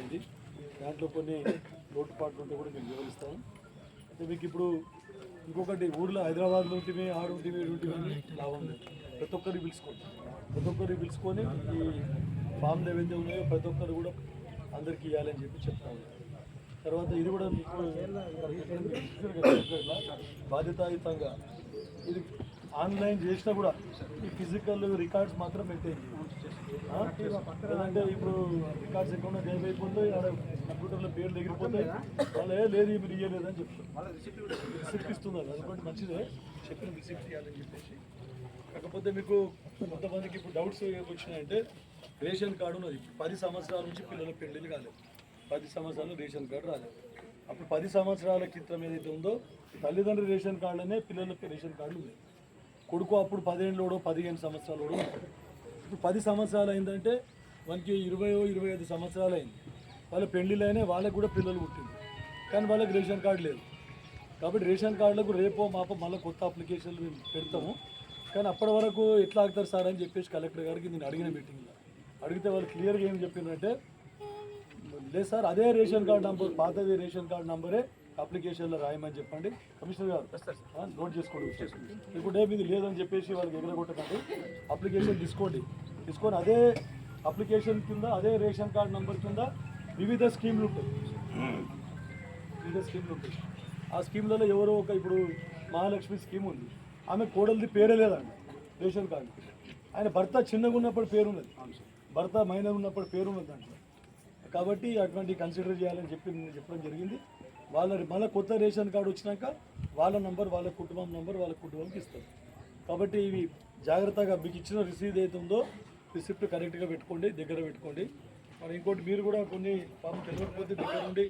అయిపోయింది దాంట్లో కొన్ని లోటుపాట్లు ఉంటే కూడా మేము వివరిస్తాము అయితే మీకు ఇప్పుడు ఇంకొకటి ఊర్లో హైదరాబాద్లో ఉంటే ఆడు ఉంటే ఉంటే లాభం లేదు. ప్రతి ఒక్కరిని పిలుచుకోండి. ప్రతి ఒక్కరిని పిలుచుకొని ఈ ఫామ్ ఏవైతే ఉన్నాయో ప్రతి ఒక్కరు కూడా అందరికీ ఇవ్వాలని చెప్పి చెప్తాము తర్వాత ఇది కూడా మీకు బాధ్యతాయుతంగా ఇది ఆన్లైన్ చేసినా కూడా ఈ ఫిజికల్ రికార్డ్స్ మాత్రం మెయింటైన్ లేదంటే ఇప్పుడు రికార్డ్స్ ఎక్కడ గైబ్ అయిపోతాయి కంప్యూటర్లో పేర్లు ఎగిరిపోతాయి. వాళ్ళు ఏ లేదు మీరు ఇయ్యలేదని చెప్తారు రిసిప్ట్ ఇస్తున్నారు. అది కూడా మంచిదే. చెప్పిన రిసిప్ట్ ఇవ్వాలని చెప్పేసి. కాకపోతే మీకు కొంతమందికి ఇప్పుడు డౌట్స్ వచ్చినాయంటే రేషన్ కార్డు ఉన్నది. పది సంవత్సరాల నుంచి పిల్లల పెళ్ళిళ్ళు కాలేదు. పది సంవత్సరాలు రేషన్ కార్డు రాలేదు. అప్పుడు పది సంవత్సరాల క్రితం ఏదైతే ఉందో తల్లిదండ్రుల రేషన్ కార్డులోనే పిల్లలకి రేషన్ కార్డులు ఉన్నాయి. కొడుకు అప్పుడు పదిహేనులోడో పదిహేను సంవత్సరాలు ఇప్పుడు పది సంవత్సరాలు అయిందంటే మనకి ఇరవై ఇరవై ఐదు సంవత్సరాలు అయింది వాళ్ళ పెళ్ళిళ్ళైనా వాళ్ళకి కూడా పిల్లలు పుట్టింది కానీ వాళ్ళకి రేషన్ కార్డు లేదు. కాబట్టి రేషన్ కార్డులకు రేపో మాపో మళ్ళీ కొత్త అప్లికేషన్లు మేము పెడతాము. కానీ అప్పటి వరకు ఎట్లా ఆగుతారు సార్ అని చెప్పేసి కలెక్టర్ గారికి నేను అడిగిన మీటింగ్లో. అడిగితే వాళ్ళు క్లియర్గా ఏం చెప్పిందంటే లేదు సార్ అదే రేషన్ కార్డు నంబర్ పాతది రేషన్ కార్డు నంబరే. అప్లికేషన్లో రాయమని చెప్పండి. కమిషనర్ గారు నోట్ చేసుకోండి ఇప్పుడు ఏ మీది లేదని చెప్పేసి వాళ్ళకి ఎగరగొట్టకండి. అప్లికేషన్ తీసుకోండి. తీసుకొని అదే అప్లికేషన్ కింద అదే రేషన్ కార్డు నంబర్ కింద వివిధ స్కీమ్లు ఉంటాయి. వివిధ స్కీమ్లు ఉంటాయి. ఆ స్కీమ్లలో ఎవరో ఒక ఇప్పుడు మహాలక్ష్మి స్కీమ్ ఉంది. ఆమె కోడలిది పేరే లేదండి రేషన్ కార్డు. ఆయన భర్త చిన్నగా ఉన్నప్పుడు పేరు ఉన్నది భర్త మైనర్ ఉన్నప్పుడు పేరు ఉన్నది దాంట్లో కాబట్టి అటువంటి కన్సిడర్ చేయాలని చెప్పి నేను చెప్పడం జరిగింది. వాళ్ళ మళ్ళీ కొత్త రేషన్ కార్డు వచ్చినాక వాళ్ళ నంబర్ వాళ్ళ కుటుంబం నంబర్ వాళ్ళ కుటుంబంకి ఇస్తారు. కాబట్టి ఇవి జాగ్రత్తగా మీకు ఇచ్చిన రిసీవ్ ఉందో రిసిప్ట్ కరెక్ట్గా పెట్టుకోండి దగ్గర పెట్టుకోండి. మరి ఇంకోటి మీరు కూడా కొన్ని పాపం తెలియకపోతే దగ్గర ఉండి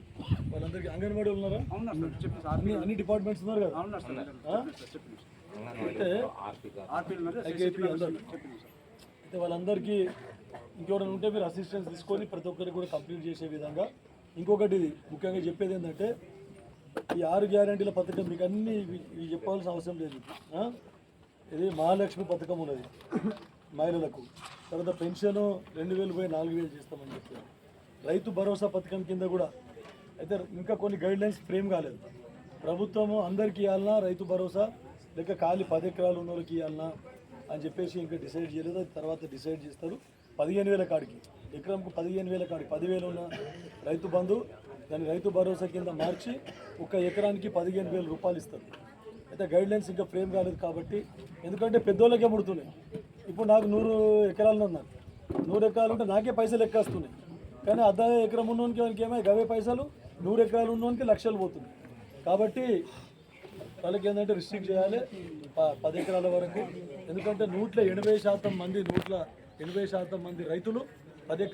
వాళ్ళందరికీ అంగన్వాడీ ఉన్నారా? అన్ని అన్ని డిపార్ట్మెంట్స్ ఉన్నారు కదా? అయితే అయితే వాళ్ళందరికీ ఇంకెవరైనా ఉంటే మీరు అసిస్టెన్స్ తీసుకొని ప్రతి ఒక్కరికి కూడా కంప్లీట్ చేసే విధంగా ఇంకొకటి ఇది ముఖ్యంగా చెప్పేది ఏంటంటే ఈ ఆరు గ్యారంటీల పథకం మీకు అన్ని ఇవి- చెప్పాల్సిన అవసరం లేదు ఇది మహాలక్ష్మి పథకం ఉన్నది మహిళలకు. తర్వాత పెన్షన్ రెండు వేలు పోయి నాలుగు వేలు చేస్తామని చెప్పారు. రైతు భరోసా పథకం కింద కూడా అయితే ఇంకా కొన్ని గైడ్ లైన్స్ ఫ్రేమ్ కాలేదు. ప్రభుత్వము అందరికీ ఇవ్వాలన్నా రైతు భరోసా లేక ఖాళీ పది ఎకరాలు ఉన్న వాళ్ళకి ఇవ్వాలన్నా అని చెప్పేసి ఇంకా డిసైడ్ చేయలేదు తర్వాత డిసైడ్ చేస్తారు. పదిహేను వేల కాడికి. ఎకరంకు పదిహేను వేల కాడికి పదివేలు ఉన్న రైతు బంధు దాన్ని రైతు భరోసా కింద మార్చి ఒక ఎకరానికి పదిహేను వేల రూపాయలు ఇస్తారు. అయితే గైడ్ లైన్స్ ఇంకా ఫ్రేమ్ కాలేదు కాబట్టి ఎందుకంటే పెద్దోళ్ళకే ముడుతున్నాయి. ఇప్పుడు నాకు నూరు ఎకరాలు ఉన్నారు. నూరు ఎకరాలు ఉంటే నాకే పైసలు ఎక్కేస్తున్నాయి. కానీ అర్ధ ఎకరం ఉన్నోనికి వానికి ఏమై గవే పైసలు నూరు ఎకరాలు ఉన్నోనికి లక్షలు పోతుంది కాబట్టి వాళ్ళకి ఏంటంటే రిస్ట్రిక్ట్ చేయాలి ప- పది ఎకరాల వరకు. ఎందుకంటే నూట్ల ఎనభై శాతం మంది నూట్ల ఎనభై శాతం మంది రైతులు పది